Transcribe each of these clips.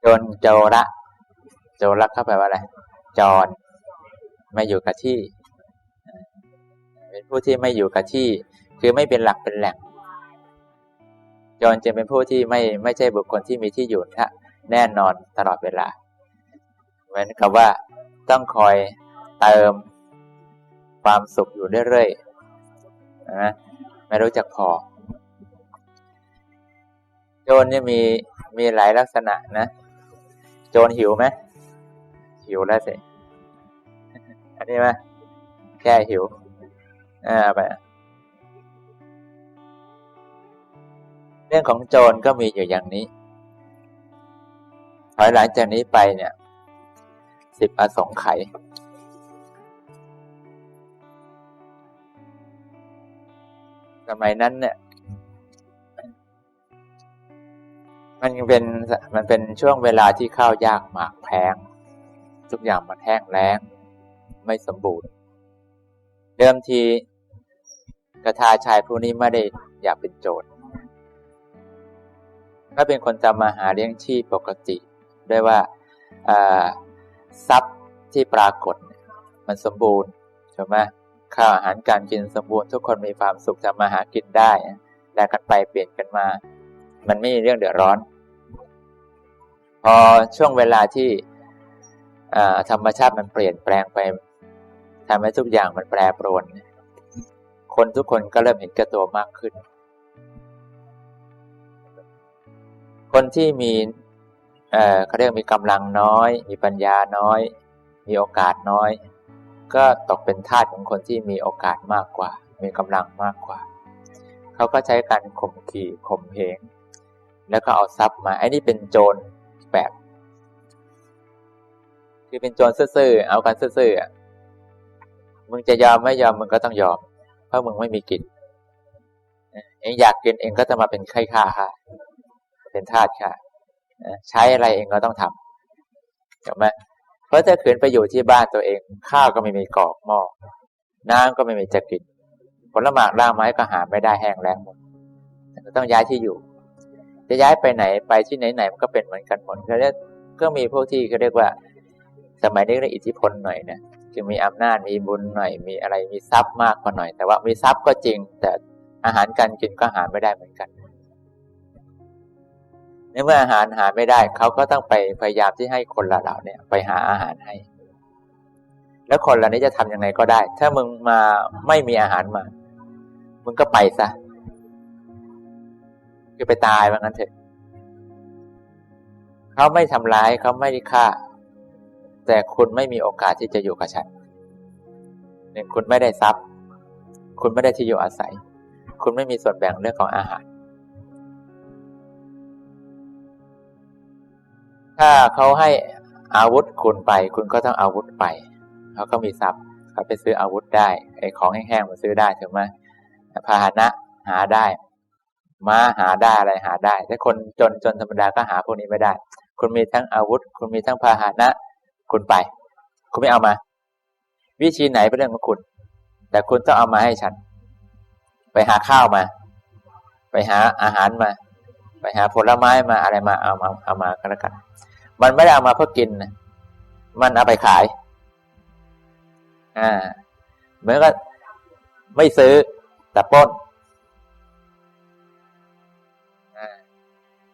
โจรโจระโจระเข้าไปว่าอะไร จร ไม่อยู่กับที่ เป็นผู้ที่ไม่อยู่กับที่ คือไม่เป็นหลักเป็นแหล่งโจรจึงเป็นผู้ที่ไม่ไม่ใช่บุคคลที่มีที่อยู่ะแน่นอนตลอดเวลาเหมือนกับว่าต้องคอยเติมความสุขอยู่เรื่อยๆนะไม่รู้จักพอ โจรเนี่ยมีมีหลายลักษณะนะ โจรหิวไหมหิวแล้วสิอันนี้ไหมแค่หิวอ่าไปเรื่องของโจรก็มีอยู่อย่างนี้ถอยหลังจากนี้ไปเนี่ยสิบอสงไขยสมัยนั้นเนี่ย มันเป็นมันเป็นช่วงเวลาที่ข้าวยากหมากแพงทุกอย่างมันแห้งแล้ง ไม่สมบูรณ์ เดิมทีกระทาชายผู้นี้ไม่ได้อยากเป็นโจรก็เป็นคนจะมาหาเลี้ยงชีพปกติ ด้วยว่าทรัพย์ที่ปรากฏ มันสมบูรณ์ใช่ไหมข้าวอาหารการกินสมบูรณ์ ทุกคนมีความสุขจะมาหากินได้แลกกันไปเปลี่ยนกันมา มันไม่มีเรื่องเดือดร้อน พอช่วงเวลาที่ธรรมชาติมันเปลี่ยนแปลงไปทำให้ทุกอย่างมันแปรปรวน คนทุกคนก็เริ่มเห็นแก่ตัวมากขึ้น คนที่มีเอ่อเขาเรียกมีกำลังน้อย มีปัญญาน้อย มีโอกาสน้อย ก็ตกเป็นทาสของคนที่มีโอกาสมากกว่า มีกำลังมากกว่า เขาก็ใช้การข่มขี่ข่มเหง แล้วก็เอาทรัพย์มาไอ้นี่เป็นโจรแบบคือเป็นโจรซื่อๆเอากันซื่อๆมึงจะยอมไม่ยอมมึงก็ต้องยอม เพราะมึงไม่มีกินเองอยากกินเองก็จะมาเป็นไข้ข้าค่ะ เป็นทาสค่ะใช้อะไรเองก็ต้องทำถูกไหมเพราะถ้าขืนไปอยู่ที่บ้านตัวเอง ข้าวก็ไม่มีกอกหม้อน้ำก็ไม่มีจะกินผลไม้รากไม้ก็หาไม่ได้แห้งแล้งหมดต้องย้ายที่อยู่ จะย้ายไปไหนไปที่ไหนไหนมันก็เป็นเหมือนกันหมดเขาเรียกก็มีพวกที่เขาเรียกว่า สมัยนี้เรียกอิทธิพลหน่อยนะคือมีอำนาจมีบุญหน่อย มีอะไรมีทรัพย์มากกว่าหน่อย แต่ว่ามีทรัพย์ก็จริง แต่อาหารการกินก็หาไม่ได้เหมือนกันในเมื่ออาหารหาไม่ได้เขาก็ต้องไปพยายามที่ให้คนละเหล่าเนี่ยไปหาอาหารให้ แล้วคนเหล่านี้จะทํำยังไงก็ได้ ถ้ามึงมาไม่มีอาหารมา มึงก็ไปซะ คือไปตายว่างั้นเถอะเขาไม่ทำร้ายเขาไม่ได้ฆ่า แต่คุณไม่มีโอกาสที่จะอยู่กับฉันหนึ่งคุณไม่ได้ทรัพย์ คุณไม่ได้ที่อยู่อาศัย คุณไม่มีส่วนแบ่งเรื่องของอาหาร ถ้าเขาให้อาวุธคุณไป คุณก็ต้องอาวุธไปเขาก็มีทรัพย์เขาไปซื้ออาวุธได้ไอ้ของแห้งๆมันซื้อได้ถูกไหมพาหนะหาได้ ม้าหาได้อะไรหาได้ แต่คนจนจนธรรมดาก็หาพวกนี้ไม่ได้ คุณมีทั้งอาวุธ คุณมีทั้งพาหนะ คุณไป คุณไม่เอามา วิธีไหนเป็นเรื่องของคุณ แต่คุณต้องเอามาให้ฉัน ไปหาข้าวมา ไปหาอาหารมา ไปหาผลไม้มาอะไรมาเอามาเอามาก็แล้วกัน มันไม่ได้เอามาเพื่อกินนะมันเอาไปขาย อ่า เหมือนกับไม่ซื้อแต่ป้น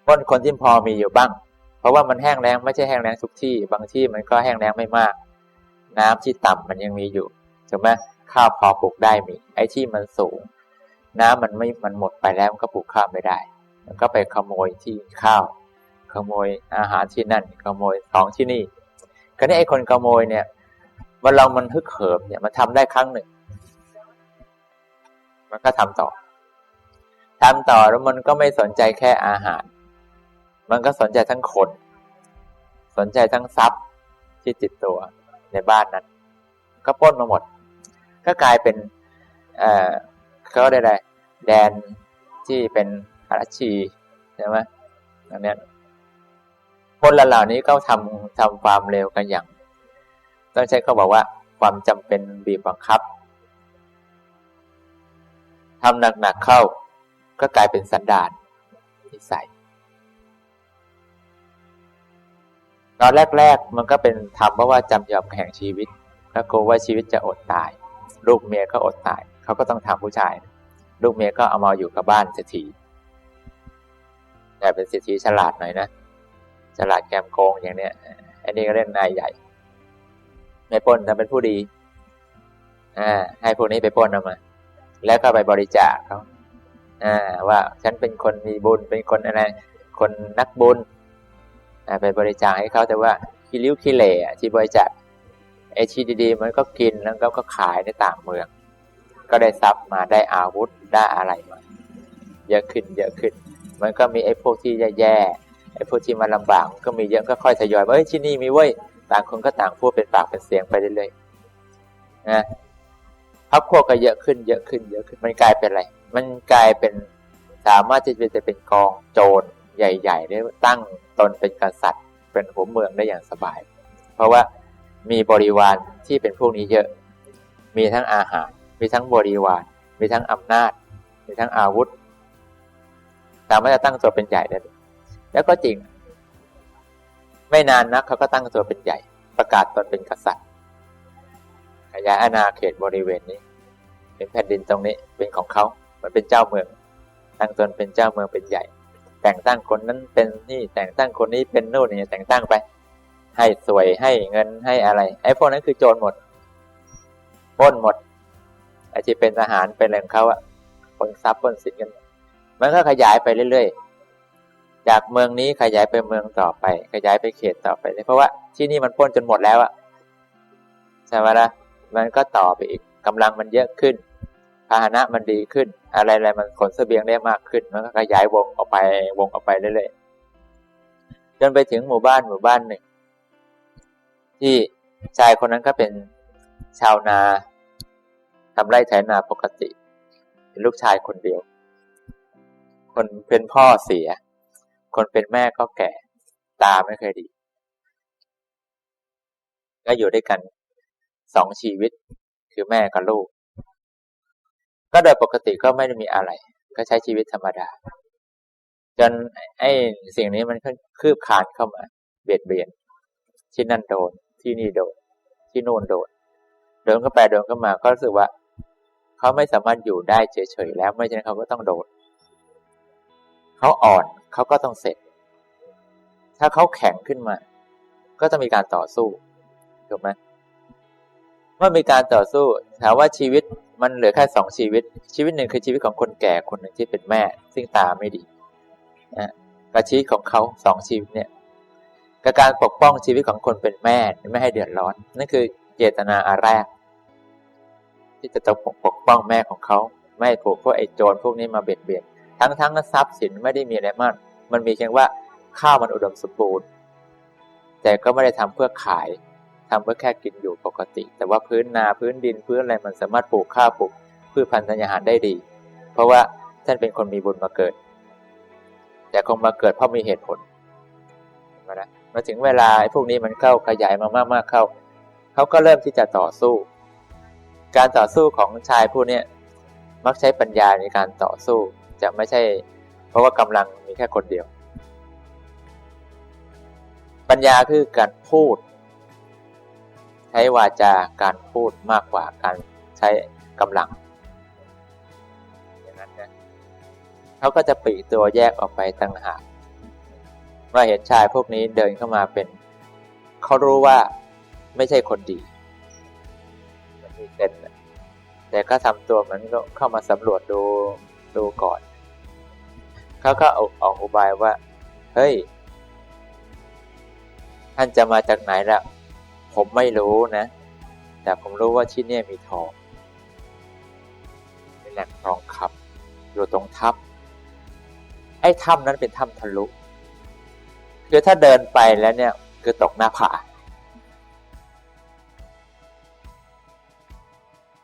ป้นคนที่พอมีอยู่บ้าง เพราะว่ามันแห้งแล้งไม่ใช่แห้งแล้งทุกที่ บางที่มันก็แห้งแล้งไม่มาก น้ำที่ต่ำมันยังมีอยู่ถูกไหมข้าวพอปลูกได้มี ไอ้ที่มันสูง น้ำมันไม่มันหมดไปแล้วมันก็ปลูกข้าวไม่ได้ มันก็ไปขโมยที่ข้าว ขโมยอาหารที่นั่น ขโมยของที่นี่คราวนี้ไอ้คนขโมยเนี่ยมันลองมันฮึกเหิมเนี่ยมันทำได้ครั้งหนึ่ง มันก็ทำต่อทำต่อแล้วมันก็ไม่สนใจแค่อาหาร มันก็สนใจทั้งคน สนใจทั้งทรัพย์ที่ติดตัวในบ้านนั้น ก็ป้นมาหมด ก็กลายเป็นเออเขาได้ไดแดนที่เป็นอารัชีใช่ไหมอันนี้คนเหล่านี้ก็ทำทำความเร็วกันอย่าง ต้องใช้เขาบอกว่า ความจำเป็นบีบบังคับทำหนักๆเข้า ก็กลายเป็นสันดานนิสัย ตอนแรก ๆ มันก็เป็นทำเพราะว่าจำยอมแห่งชีวิต แล้วกลัวว่าชีวิตจะอดตาย ลูกเมียก็อดตาย เขาก็ต้องทำผู้ชาย ลูกเมียก็เอามาอยู่กับบ้านเศรษฐีแต่เป็นเศรษฐีฉลาดหน่อยนะ ฉลาดแกมโกงอย่างเนี้ยอันนี้ก็เล่นนายใหญ่ไม่ป้นแต่เป็นผู้ดีอ่าให้พวกนี้ไปป้นเอามา แล้วก็ไปบริจาคเขาอ่าว่าฉันเป็นคนมีบุญเป็นคนอะไรคนนักบุญ ไปบริจาคให้เขาแต่ว่าคิริ้วคิเล่ที่บริจาคไอชีดีๆมันก็กินแล้วก็ก็ขายในต่างเมือง ก็ได้ทรัพย์มาได้อาวุธได้อะไรมาเยอะขึ้นเยอะขึ้น มันก็มีไอ้พวกที่แย่ๆไอ้พวกที่มาลำบากก็มีเยอะก็ค่อยทยอยเอ้ยที่นี่มีเว้ยต่างคนก็ต่างพูดเป็นปากเป็นเสียงไปเรื่อยๆนะพักพวกก็เยอะขึ้นเยอะขึ้นเยอะขึ้นมันกลายเป็นอะไร มันกลายเป็นสามารถที่จะเป็นกองโจร ใหญ่ๆได้ตั้งตนเป็นกษัตริย์ เป็นหัวเมืองได้อย่างสบาย เพราะว่ามีบริวารที่เป็นพวกนี้เยอะ มีทั้งอาหาร มีทั้งบริวาร มีทั้งอำนาจ มีทั้งอาวุธ สามารถจะตั้งตัวเป็นใหญ่ได้ แล้วก็จริง ไม่นานนักเขาก็ตั้งตัวเป็นใหญ่ ประกาศตนเป็นกษัตริย์ ขยายอาณาเขตบริเวณนี้ เป็นแผ่นดินตรงนี้ เป็นของเขา มันเป็นเจ้าเมือง ตั้งตนเป็นเจ้าเมืองเป็นใหญ่ แต่งตั้งคนนั้นเป็นนี่แต่งตั้งคนนี้เป็นนู่นนี่แต่งตั้งไป ให้สวยให้เงินให้อะไร ไอ้พวกนั้นคือโจรหมดป้นหมดไอ้ที่เป็นทหารเป็นอะไรของเขาอะปนทรัพย์ปล้นสินกัน มันก็ขยายไปเรื่อยๆ จากเมืองนี้ขยายไปเมืองต่อไป ขยายไปเขตต่อไปเพราะว่าที่นี่มันป้นจนหมดแล้วอะใช่ไหมล่ะมันก็ต่อไปอีกกำลังมันเยอะขึ้น พาหนะมันดีขึ้น อะไรๆมันขนเสบียงได้มากขึ้น มันก็ขยายวงออกไปวงออกไปเรื่อยๆจนไปถึงหมู่บ้านหมู่บ้านหนึ่ง ที่ชายคนนั้นก็เป็นชาวนาทำไร่ไถนาปกติเป็นลูกชายคนเดียว คนเป็นพ่อเสีย คนเป็นแม่ก็แก่ ตาไม่เคยดี ก็อยู่ด้วยกันสองชีวิตคือแม่กับลูก ก็โดยปกติก็ไม่ได้มีอะไร ก็ใช้ชีวิตธรรมดา จนไอ้สิ่งนี้มันคืบคานเข้ามา เบียดเบียน ที่นั่นโดน ที่นี่โดน ที่โน่นโดนเดินเข้าไปเดินเข้ามา ก็รู้สึกว่า เขาไม่สามารถอยู่ได้เฉยๆแล้ว ไม่ฉะนั้นเขาก็ต้องโดน เขาอ่อนเขาก็ต้องเสร็จ ถ้าเขาแข็งขึ้นมา ก็ต้องมีการต่อสู้ถูกไหมเมื่อมีการต่อสู้ถามว่าชีวิต มันเหลือแค่สองชีวิต ชีวิตหนึ่งคือชีวิตของคนแก่คนหนึ่งที่เป็นแม่ ซึ่งตาไม่ดีนะกับชีวิตของเขาสองชีวิตเนี่ยกับการปกป้องชีวิตของคนเป็นแม่ไม่ให้เดือดร้อน นั่นคือเจตนาอาแรก ที่จะต้องปกป้องแม่ของเขาไม่ถูกพวกไอ้โจรพวกนี้มาเบียดเบียนทั้งทั้งทรัพย์สินไม่ได้มีอะไรมาก มันมีเพียงว่าข้าวมันอุดมสมบูรณ์ แต่ก็ไม่ได้ทำเพื่อขาย ทำเพื่อแค่กินอยู่ปกติ แต่ว่าพื้นนาพื้นดินพื้นอะไรมันสามารถปลูกข้าวปลูกพืชพันธุ์ธัญญาหารได้ดี เพราะว่าท่านเป็นคนมีบุญมาเกิด แต่คงมาเกิดเพราะมีเหตุผลนะมาถึงเวลาไอ้พวกนี้มันเข้าขยายมามากๆเข้าเขาก็เริ่มที่จะต่อสู้ การต่อสู้ของชายผู้นี้มักใช้ปัญญาในการต่อสู้จะไม่ใช่ เพราะว่ากำลังมีแค่คนเดียว ปัญญาคือการพูด ช้วาจาการพูดมากกว่าการใช้กำลัง อย่างนั้นนะเขาก็จะปีตัวแยกออกไปต่างหากเมื่อเห็นชายพวกนี้เดินเข้ามาเป็น เขารู้ว่าไม่ใช่คนดีมันมีเต็นแต่ก็ทำตัวมันก็เข้ามาสำรวจดูดูก่อน เขาก็ออกออกอุบายว่า เฮ้ย ท่านจะมาจากไหนล่ะ ผมไม่รู้นะ แต่ผมรู้ว่าที่นี่มีทองเป็นแหล่งทองคำอยู่ตรงถ้ำไอ้ถ้ำนั้นเป็นถ้ำทะลุ คือถ้าเดินไปแล้วเนี่ยคือตกหน้าผา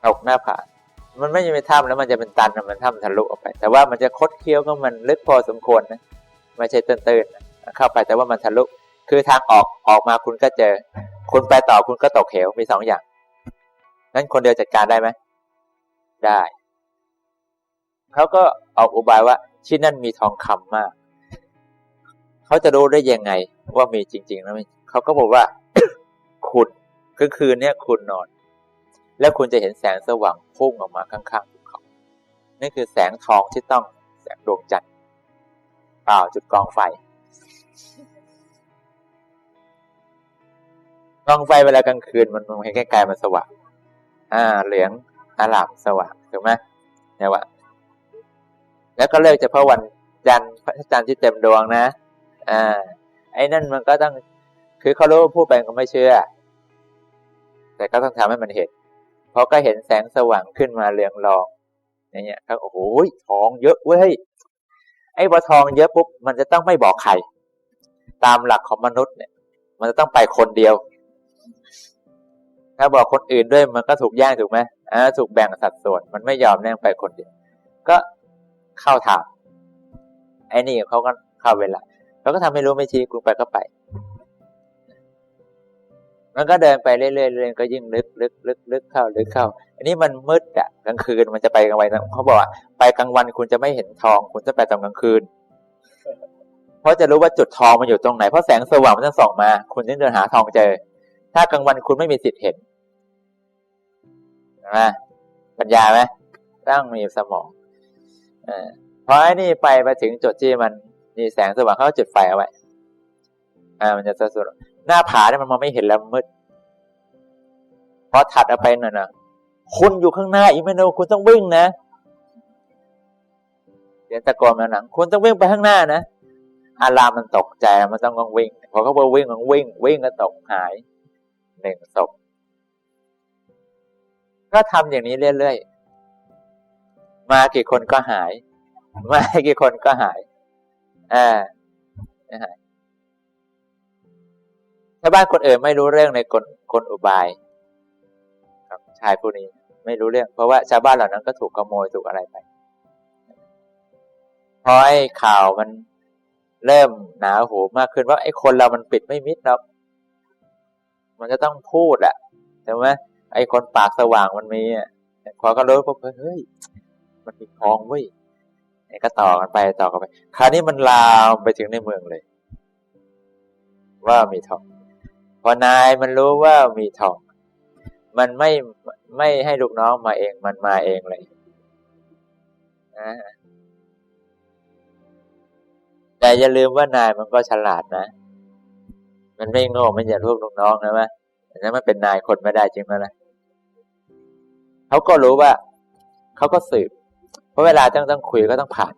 ตกหน้าผา มันไม่ใช่เป็นถ้ำแล้วมันจะเป็นตันมันถ้ำทะลุออกไป แต่ว่ามันจะคดเคี้ยวก็มันลึกพอสมควรนะ ไม่ใช่ตื้นๆเข้าไปแต่ว่ามันทะลุ คือทางออกออกมาคุณก็เจอ คุณไปต่อคุณก็ตกเหวมีสองอย่าง นั้นคนเดียวจัดการได้ไหมได้เขาก็ออกอุบายว่าที่นั่นมีทองคำมากเขาจะรู้ได้ยังไงว่ามีจริงๆแล้วเขาก็บอกว่าคุณก็คืนเนี้ยคุณนอน แล้วคุณจะเห็นแสงสว่างพุ่งออกมาข้างๆภูเขานี่คือแสงทองที่ต้องแสงดวงจันทร์เปล่าจุดกองไฟ กองไฟเวลากลางคืนมันมันให้ใกล้ๆมันสว่างอ่า เหลืองอลามสว่างถูกไหมเนี่ยว่าแล้วก็เลิกเฉพาะวันจันทร์พระจันทร์ที่เต็มดวงนะอ่าไอ้นั่นมันก็ต้องคือเขารู้ว่าพูดไปก็ไม่เชื่อ แต่ก็ต้องทำให้มันเห็นเพราะก็เห็นแสงสว่างขึ้นมาเรืองรองอย่างเงี้ยเขาโอ้โหทองเยอะเว้ยไอ้พอทองเยอะปุ๊บมันจะต้องไม่บอกใคร ตามหลักของมนุษย์เนี่ย มันจะต้องไปคนเดียว ถ้าบอกคนอื่นด้วยมันก็ถูกแย่งถูกไหมอ่าถูกแบ่งสัดส่วน มันไม่ยอมแน่งไปคนเดียวก็เข้าถามไอ้นี่เขาก็เข้าเวลาเขาก็ทำให้รู้ไม่ชี้กูไปก็ไป มันก็เดินไปเรื่อยๆเรื่อยๆก็ยิ่งลึกลึกลึกลึกเข้าลึกเข้า อันนี้มันมืดอะกลางคืนมันจะไปกลางวันเขาบอกว่าไปกลางวันคุณจะไม่เห็นทอง คุณจะไปตอนกลางคืน เพราะจะรู้ว่าจุดทองมันอยู่ตรงไหนเพราะแสงสว่างมันจะส่องมา คุณจึงเดินหาทองเจอ ถ้ากลางวันคุณไม่มีสิทธิ์เห็นนะปัญญาไหมต้องมีสมองอพอไอ้นี่ไปไปถึงจุดที่มันมีแสงสว่างเขาจุดไฟเอาไว้อ่ามันจะสว่างหน้าผาเนี่ยมันมองไม่เห็นแล้วมืดพอถัดออกไปหน่อยนะคุณอยู่ข้างหน้าอีเมโนคุณต้องวิ่งนะเดี๋ยวตะโกนมาหนังคุณต้องวิ่งไปข้างหน้านะอารามมันตกใจมันต้องต้องวิ่งพอเขาบอกวิ่งมันวิ่ง วิ่งก็ตกหาย หนึ่งศพ ก็ทำอย่างนี้เรื่อยๆ มากี่คนก็หาย มากี่คนก็หาย อ่าหายชาวบ้านคนอื่นไม่รู้เรื่องในกลกลอุบายชายผู้นี้ไม่รู้เรื่อง เพราะว่าชาวบ้านเหล่านั้นก็ถูกขโมยถูกอะไรไปพอไอ้ข่าวมันเริ่มหนาหูมากขึ้นว่าไอ้คนเรามันปิดไม่มิดหรอก มันจะต้องพูดอะใช่ไหมไอ้คนปากสว่างมันมีอะพอก็รู้ปุ๊บเฮ้ยมันมีทองเว้ยไอก็ต่อกันไปต่อกันไป คราวนี้มันลามไปถึงในเมืองเลย ว่ามีทอง พอนายมันรู้ว่ามีทอง มันไม่ไม่ให้ลูกน้องมาเอง มันมาเองเลยนะแต่อย่าลืมว่านายมันก็ฉลาดนะ มันไม่โง่มันอย่าพวกลูกน้องนะวะแต่นั้นมันเป็นนายคนไม่ได้จริงไหมล่ะเขาก็รู้ว่าเขาก็สืบ เพราะเวลาต้องต้องคุยก็ต้องผ่าน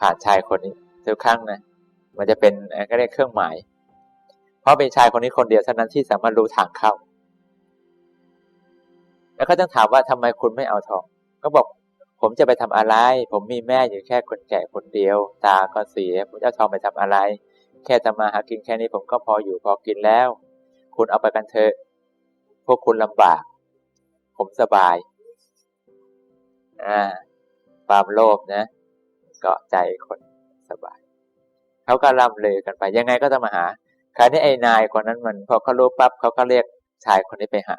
ผ่านชายคนนี้ทุกครั้งนะมันจะเป็นก็เรียกเครื่องหมาย เพราะเป็นชายคนนี้คนเดียวเท่านั้นที่สามารถรู้ทางเข้า แล้วเขาต้องถามว่าทำไมคุณไม่เอาทอง ก็บอกผมจะไปทำอะไร ผมมีแม่อยู่แค่คนแก่คนเดียว ตาก็เสียผมจะเอาทองไปทำอะไร แค่ทำมาหากินแค่นี้ผมก็พออยู่พอกินแล้ว คุณเอาไปกันเถอะ พวกคุณลำบาก ผมสบาย อ่าความโลภนะ เกาะใจคนสบาย เขาก็ล่ำเลยกันไป ยังไงก็ต้องมาหาคราวนี้ไอ้นายคนนั้นมัน พอเขารู้ปั๊บเขาก็เรียกชายคนนี้ไปหา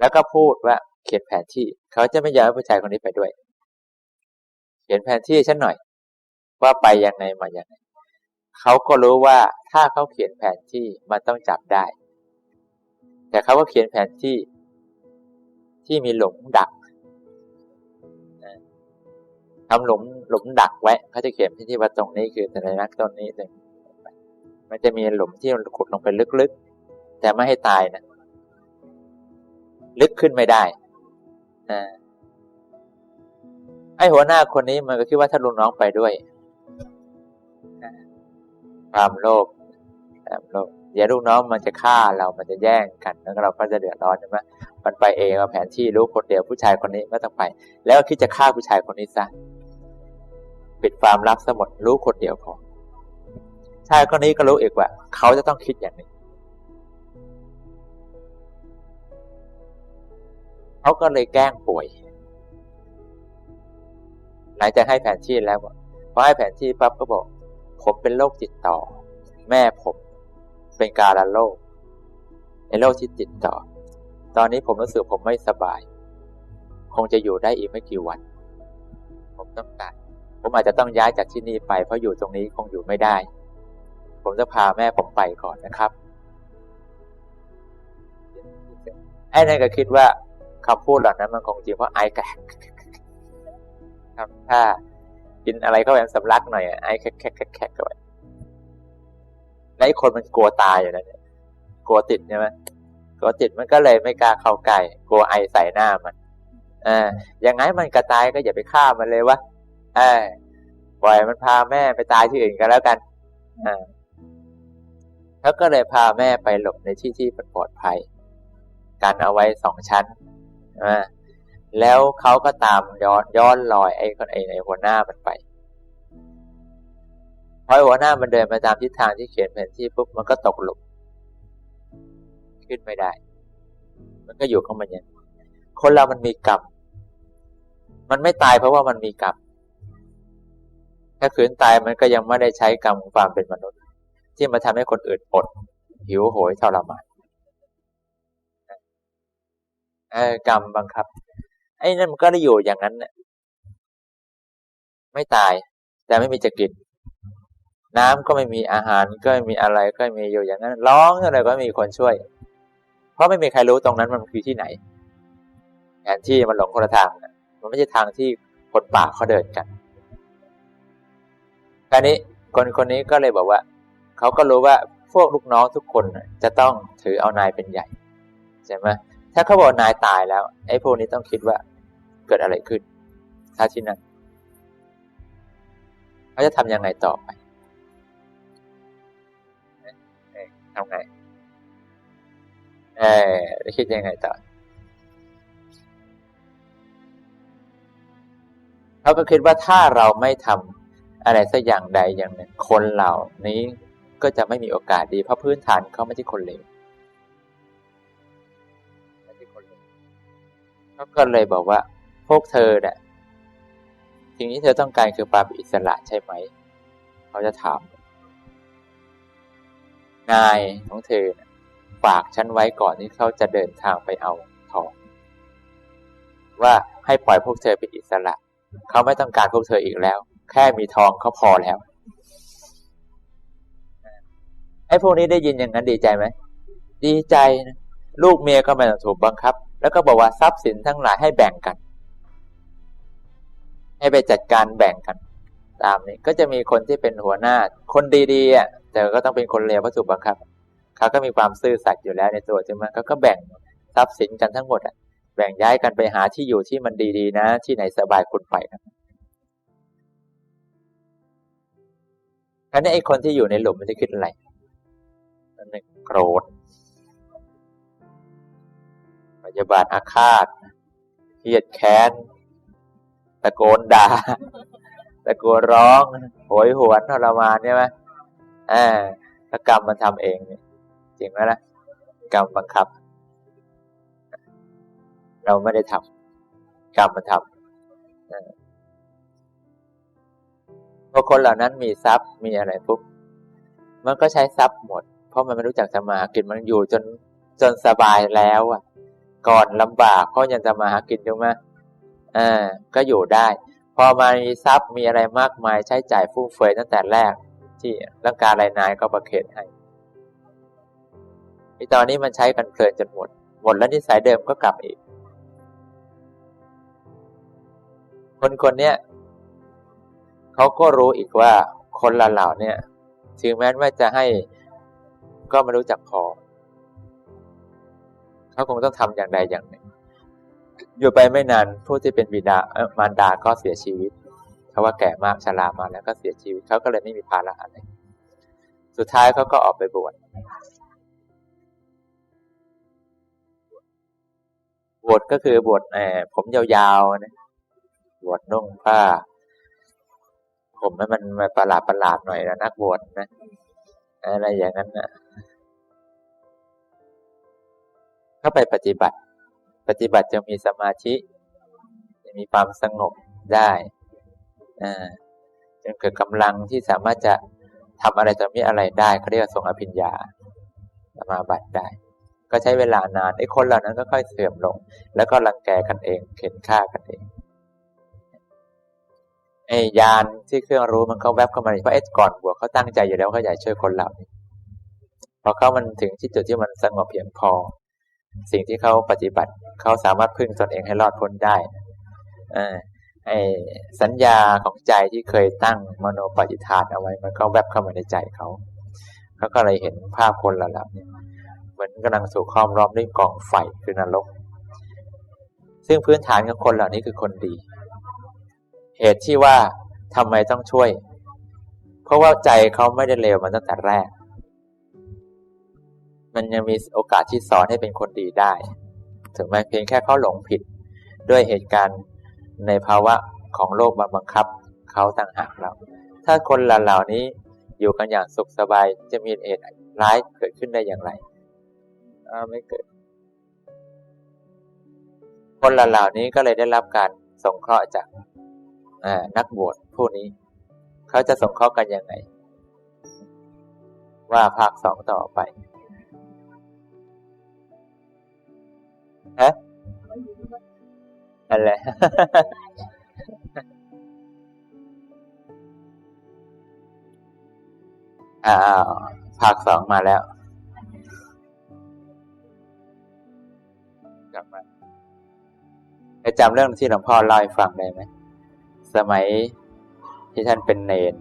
แล้วก็พูดว่าเขียนแผนที่ เขาจะไม่ยอมให้ผู้ชายคนนี้ไปด้วย เขียนแผนที่ฉันหน่อย ว่าไปยังไงมาอย่างไงเขาก็รู้ว่าถ้าเขาเขียนแผนที่มันต้องจับได้ แต่เขาก็เขียนแผนที่ที่มีหลุมดักทำหลุมหลุมดักไว้เขาจะเขียนที่ว่าตรงนี้คือสัญลักษณ์ต้นนี้เลยมันจะมีหลุมที่มันขุดลงไปลึกๆ แต่ไม่ให้ตายนะ ลึกขึ้นไม่ได้อไอหัวหน้าคนนี้มันก็คิดว่าถ้าลุงน้องไปด้วย ความโลภความโลภเดี๋ยวลูกน้องมันจะฆ่าเรามันจะแย่งกันแล้วเราก็จะเดือดร้อนใช่ไหมมันไปเองเอาแผนที่รู้คนเดียวผู้ชายคนนี้ไม่ต้องไป แล้วคิดจะฆ่าผู้ชายคนนี้ซะปิดความลับสมดรู้คนเดียวพอชายคนนี้ก็รู้อีกว่า เขาจะต้องคิดอย่างนี้เขาก็เลยแกล้งป่วยหลังจากให้แผนที่แล้วพอให้แผนที่ปั๊บก็บอก ผมเป็นโรคติดต่อ แม่ผมเป็นการะโรคในโรคที่ติดต่อ ตอนนี้ผมรู้สึกผมไม่สบาย คงจะอยู่ได้อีกไม่กี่วัน ผมต้องการผมอาจจะต้องย้ายจากที่นี่ไป เพราะอยู่ตรงนี้คงอยู่ไม่ได้ ผมจะพาแม่ผมไปก่อนนะครับไอ้นั่นก็คิดว่าคำพูดเหล่านั้นมันคงจริงเพราะไอ้แกครับถ้า กินอะไรก็แบบสำลักหน่อยไอ้แคกแคกแคกแคกก็ไปแล้วไอ้คนมันกลัวตายอยู่แล้วเนี่ย กลัวติดใช่ไหมกลัวติดมันก็เลยไม่กล้าเข้าใกล้กลัวไอใส่หน้ามันอ่าอย่างไงมันกระตายก็อย่าไปฆ่ามันเลยวะเออปล่อยมันพาแม่ไปตายที่อื่นกันแล้วกันอ่าเขาก็เลยพาแม่ไปหลบในที่ที่ปลอดภัยกันเอาไว้สองชั้นอ่า แล้วเขาก็ตามย้อนย้อนลอยไอ้คนไอ้ในหัวหน้ามันไปพอหัวหน้ามันเดินมาตามทิศทางที่เขียนแผนที่ปุ๊บมันก็ตกหลุมขึ้นไม่ได้ มันก็อยู่ของมันอย่างคนเรามันมีกรรมมันไม่ตายเพราะว่ามันมีกรรมถ้าขืนตายมันก็ยังไม่ได้ใช้กรรมความเป็นมนุษย์ ที่มาทำให้คนอื่นอดหิวโหยทรมานเออกรรมบังคับ ไอ้นั่นมันก็ได้อยู่อย่างนั้นเนี่ยไม่ตาย แต่ไม่มีจะกิน น้ำก็ไม่มีอาหารก็ไม่มีอะไรก็มีอยู่อย่างนั้น ร้องอะไรก็ไม่มีคนช่วย เพราะไม่มีใครรู้ตรงนั้นมันคือที่ไหนแผนที่มันหลงคนละทางมันไม่ใช่ทางที่คนป่าเขาเดินกันคราวนี้คนคนนี้ก็เลยบอกว่าเขาก็รู้ว่าพวกลูกน้องทุกคนจะต้องถือเอานายเป็นใหญ่ใช่ไหม ถ้าเขาบอกนายตายแล้วไอ้พวกนี้ต้องคิดว่าเกิดอะไรขึ้นถ้าที่นั้นเขาจะทำยังไงต่อไปทำไงเออคิดยังไงต่อเขาก็คิดว่าถ้าเราไม่ทำอะไรสักอย่างใดอย่างหนึ่งคนเหล่านี้ก็จะไม่มีโอกาสดีเพราะพื้นฐานเขาไม่ใช่คนเลว เขาก็เลยบอกว่า พวกเธอเนี่ยสิ่งที่เธอต้องการคือความอิสระใช่ไหม เขาจะถาม นายของเธอฝากฉันไว้ก่อนที่เขาจะเดินทางไปเอาทอง ว่าให้ปล่อยพวกเธอเป็นอิสระ เขาไม่ต้องการพวกเธออีกแล้ว แค่มีทองเขาพอแล้วไอ้พวกนี้ได้ยินอย่างนั้นดีใจไหม ดีใจนะลูกเมียก็ไม่ต้องถูกบังคับ แล้วก็บอกว่าทรัพย์สินทั้งหลายให้แบ่งกัน ให้ไปจัดการแบ่งกัน ตามนี้ก็จะมีคนที่เป็นหัวหน้า คนดีๆอะแต่ก็ต้องเป็นคนเลวเพราะถูกบังคับเขาก็มีความซื่อสัตย์อยู่แล้วในตัวใช่ไหมเขาก็แบ่งทรัพย์สินกันทั้งหมดอะแบ่งย้ายกันไปหาที่อยู่ที่มันดีๆ นะ ที่ไหนสบายคุณไปกันคราวนี้ไอ้คนที่อยู่ในหลุมมันจะคิดอะไรหนึ่งโกรธ ยาบาทอาฆาตเครียดแค้น ตะโกนด่า ตะโกนร้องโหยหวนทรมานใช่ไหมอ่ากรรมมันทำเองเนี่ยจริงไหมล่ะกรรมบังคับ เราไม่ได้ทำกรรมมันทำพอคนเหล่านั้นมีทรัพย์มีอะไรปุ๊บมันก็ใช้ทรัพย์หมด เพราะมันไม่รู้จักจะมาหากินมันอยู่จนจนสบายแล้วอะ ก่อนลำบากเพรายังจะมาหากินถูกไหมอ่าก็อยู่ได้ พอมามีทรัพย์มีอะไรมากมายใช้จ่ายฟุ่มเฟือยตั้งแต่แรก ที่ร่างการรายนายก็ประเคนให้ไอตอนนี้มันใช้กันเพลินจนหมด หมดแล้วนิสัยเดิมก็กลับอีก คนคนเนี้ยเขาก็รู้อีกว่าคนเหล่าเนี่ย ถึงแม้ว่าจะให้ก็ไม่รู้จักพอ เขาคงต้องทำอย่างใดอย่างหนึ่ง อยู่ไปไม่นานผู้ที่เป็นบิดามารดาก็เสียชีวิตเพราะว่าแก่มากชรามาแล้วก็เสียชีวิตเขาก็เลยไม่มีภาระอะไร สุดท้ายเขาก็ออกไปบวชบวชก็คือบวชแอบผมยาวๆนะบวชนุ่งผ้า ผมให้มันประหลาดประหลาดหน่อยนะนักบวชนะอะไรอย่างนั้นนะ เข้าไปปฏิบัติ ปฏิบัติจะมีสมาธิ จะมีความสงบได้จนเกิดกำลังที่สามารถจะทำอะไรจะมีอะไรได้เขาเรียกทรงอภิญญาสมาบัติได้ ก็ใช้เวลานานไอ้คนเหล่านั้นก็ค่อยเสื่อมลง แล้วก็รังแกกันเองเข็นฆ่ากันเองไอ้ยานที่เครื่องรู้มันก็แวบเข้ามาเพราะไอ้ก่อนบวชเขาตั้งใจอยู่แล้วเขาอยากช่วยคนเหล่านี้พอเขามันถึงที่จุดที่มันสงบเพียงพอ สิ่งที่เขาปฏิบัติ เขาสามารถพึ่งตนเองให้รอดพ้นได้อไอ้สัญญาของใจที่เคยตั้งมโนปฏิทานเอาไว้ มันก็แวบเข้ามาในใจเขา เขาก็เลยเห็นภาพคนเหล่านี้เหมือนกำลังสู่ครอบร้อมด้วยกองไฟคือนรก ซึ่งพื้นฐานของคนเหล่านี้คือคนดี เหตุที่ว่าทำไมต้องช่วย เพราะว่าใจเขาไม่ได้เลวมาตั้งแต่แรก มันยังมีโอกาสที่สอนให้เป็นคนดีได้ถึงแม้เพียงแค่เขาหลงผิด ด้วยเหตุการณ์ในภาวะของโลกมาบังคับเขาต่างหากเรา ถ้าคนเหล่านี้อยู่กันอย่างสุขสบายจะมีเหตุร้ายเกิดขึ้นได้อย่างไรไม่เกิด คนเหล่านี้ก็เลยได้รับการสงเคราะห์จากนักบวชผู้นี้ เขาจะสงเคราะห์กันยังไง ว่าภาคสองต่อไป ฮะอะไรอ้าวภาคสองมาแล้วกลับมาจำเรื่องที่หลวงพ่อเล่าให้ฟังได้ไหม สมัยที่ท่านเป็นเนน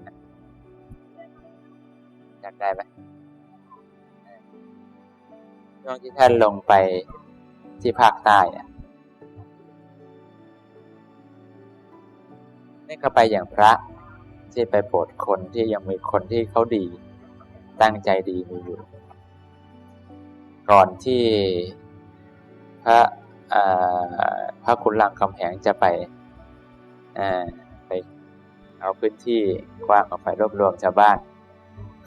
จำได้ไหมช่วงที่ท่านลงไป ที่ภาคใต้อะนี่ก็ไปอย่างพระที่ไปโปรดคนที่ยังมีคนที่เขาดี ตั้งใจดีมีอยู่ ก่อนที่พระพระคุณลังคำแหงจะไปไปเอาพื้นที่กว้างออกไปรวบรวมชาวบ้าน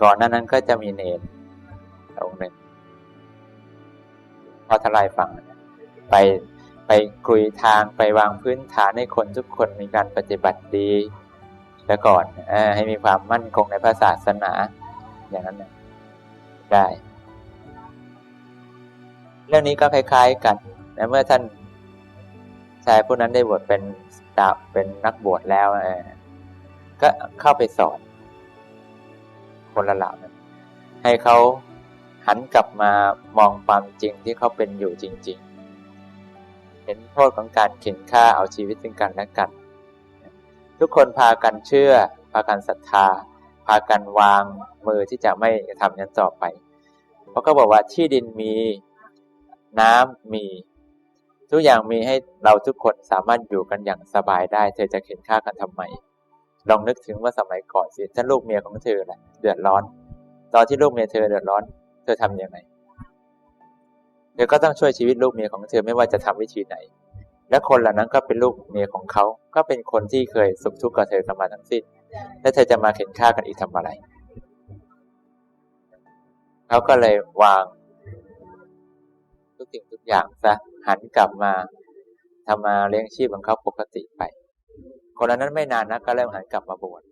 ก่อนนั้นนั้นก็จะมีเนรองหนึ่งพอทลายฟัง ไปไปคุยทางไปวางพื้นฐานให้คนทุกคนมีการปฏิบัติดีแล้วก่อนอให้มีความมั่นคงในพระศาสนา อย่างนั้นได้ เรื่องนี้ก็คล้าย ๆกันและเมื่อท่านชายผู้นั้นได้บวชเป็นดาเป็นนักบวชแล้วก็เข้าไปสอนคนละเหล่านั้นให้เขาหันกลับมามองความจริงที่เขาเป็นอยู่จริง เห็นโทษของการเข็นฆ่าเอาชีวิตซึ่งกันและกัน ทุกคนพากันเชื่อ พากันศรัทธา พากันวางมือที่จะไม่ทำนั้นต่อไป เพราะก็บอกว่าที่ดินมีน้ำมี ทุกอย่างมีให้เราทุกคนสามารถอยู่กันอย่างสบายได้ เธอจะเข็นฆ่ากันทำไมลองนึกถึงว่าสมัยก่อนสิถ้าลูกเมียของเธอแหละเดือดร้อน ตอนที่ลูกเมียเธอเดือดร้อน เธอทํำยังไง เธอก็ต้องช่วยชีวิตลูกเมียของเธอไม่ว่าจะทำวิธีไหน และคนเหล่านั้นก็เป็นลูกเมียของเขา ก็เป็นคนที่เคยสุขทุกข์กับเธอกันมาทั้งสิ้น แล้วเธอจะมาเข็นฆ่ากันอีกทำอะไร เขาก็เลยวาง ทุกสิ่งทุกอย่างซะหันกลับมาทำมาเลี้ยงชีพของเขาปกติไป คนนั้นไม่นานนะก็เริ่มหันกลับมาบวช